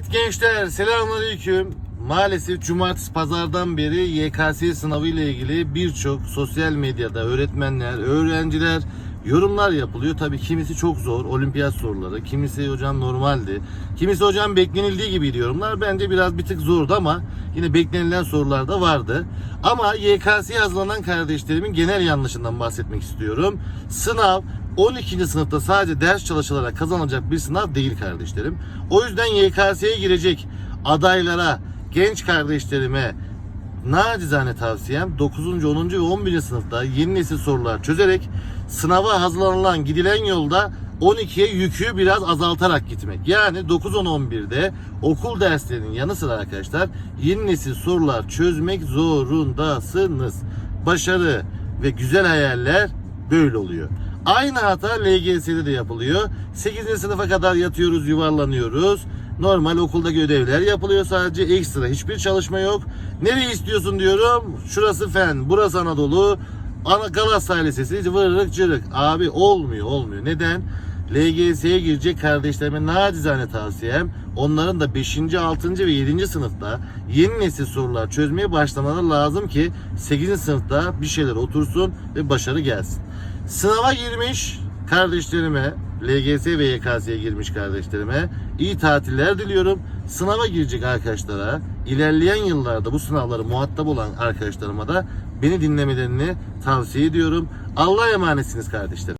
Evet gençler selamünaleyküm. Maalesef cumartesi pazardan beri YKS sınavı ile ilgili birçok sosyal medyada öğretmenler, öğrenciler yorumlar yapılıyor. Tabii kimisi çok zor, olimpiyat soruları, kimisi hocam normaldi. Kimisi hocam beklenildiği gibi yorumlar. Bence biraz bir tık zordu ama yine beklenilen sorular da vardı. Ama YKS'ye hazırlanan kardeşlerimin genel yanlışından bahsetmek istiyorum. Sınav 12. sınıfta sadece ders çalışılarak kazanılacak bir sınav değil kardeşlerim. O yüzden YKS'ye girecek adaylara, genç kardeşlerime nacizane tavsiyem 9. 10. ve 11. sınıfta yeni nesil sorular çözerek sınava hazırlanılan gidilen yolda 12'ye yükü biraz azaltarak gitmek. Yani 9 10 11'de okul derslerinin yanı sıra arkadaşlar yeni nesil sorular çözmek zorundasınız. Başarı ve güzel hayaller böyle oluyor. Aynı hata LGS'de de yapılıyor. 8. sınıfa kadar yatıyoruz, yuvarlanıyoruz. Normal okuldaki ödevler yapılıyor sadece. Ekstra hiçbir çalışma yok. Nereyi istiyorsun diyorum. Şurası fen, burası Anadolu. Ana Galatasaray Lisesi vırırık cırık. Abi olmuyor olmuyor. Neden? LGS'ye girecek kardeşlerime nacizane tavsiyem onların da 5. 6. ve 7. sınıfta yeni nesil sorular çözmeye başlamaları lazım ki 8. sınıfta bir şeyler otursun ve başarı gelsin. Sınava girmiş kardeşlerime, LGS ve YKS'ye girmiş kardeşlerime iyi tatiller diliyorum. Sınava girecek arkadaşlara, ilerleyen yıllarda bu sınavları muhatap olan arkadaşlarıma da beni dinlemelerini tavsiye ediyorum. Allah'a emanetsiniz kardeşlerim.